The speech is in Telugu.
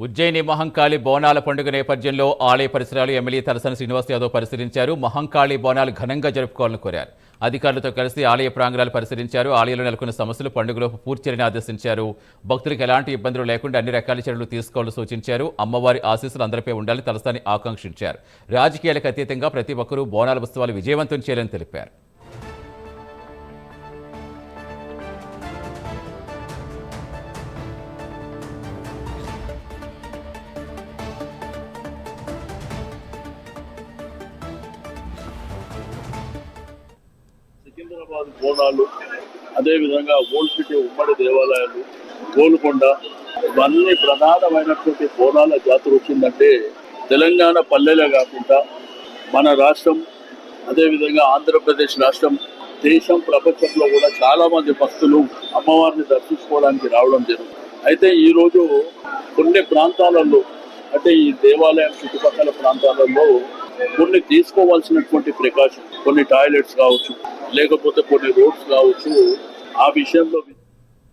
ఉజ్జయిని మహంకాళి బోనాల పండుగ నేపథ్యంలో ఆలయ పరిసరాలు ఎమ్మెల్యే తలసాని శ్రీనివాస్ యాదవ్ పరిశీలించారు. మహంకాళి బోనాలు ఘనంగా జరుపుకోవాలని కోరారు. అధికారులతో కలిసి ఆలయ ప్రాంగణాలు పరిశీలించారు. ఆలయంలో నెలకొన్న సమస్యలు పండుగలోపు పూర్తి ఆదేశించారు. భక్తులకు ఎలాంటి ఇబ్బందులు లేకుండా అన్ని రకాల చర్యలు తీసుకోవాలని సూచించారు. అమ్మవారి ఆశీస్సులు అందరిపై ఉండాలని తలసాని ఆకాంక్షించారు. రాజకీయాలకు అతీతంగా ప్రతి ఒక్కరూ బోనాల ఉత్సవాలు విజయవంతం చేయాలని తెలిపారు. సికింద్రాబాద్ బోనాలు అదేవిధంగా ఓల్డ్ సిటీ ఉమ్మడి దేవాలయాలు గోల్కొండ ఇవన్నీ ప్రధానమైనటువంటి బోనాల జాతర వచ్చిందంటే తెలంగాణ పల్లెలే కాకుండా మన రాష్ట్రం అదేవిధంగా ఆంధ్రప్రదేశ్ రాష్ట్రం దేశం ప్రపంచంలో కూడా చాలామంది భక్తులు అమ్మవారిని దర్శించుకోవడానికి రావడం జరుగుతుంది అయితే ఈ రోజు కొన్ని ప్రాంతాలలో అంటే ఈ దేవాలయం చుట్టుపక్కల ప్రాంతాలలో కొన్ని తీసుకోవాల్సినటువంటి ప్రికాషన్ కొన్ని టాయిలెట్స్ కావచ్చు లేకపోతే కొన్ని రోడ్స్ కావచ్చు ఆ విషయంలో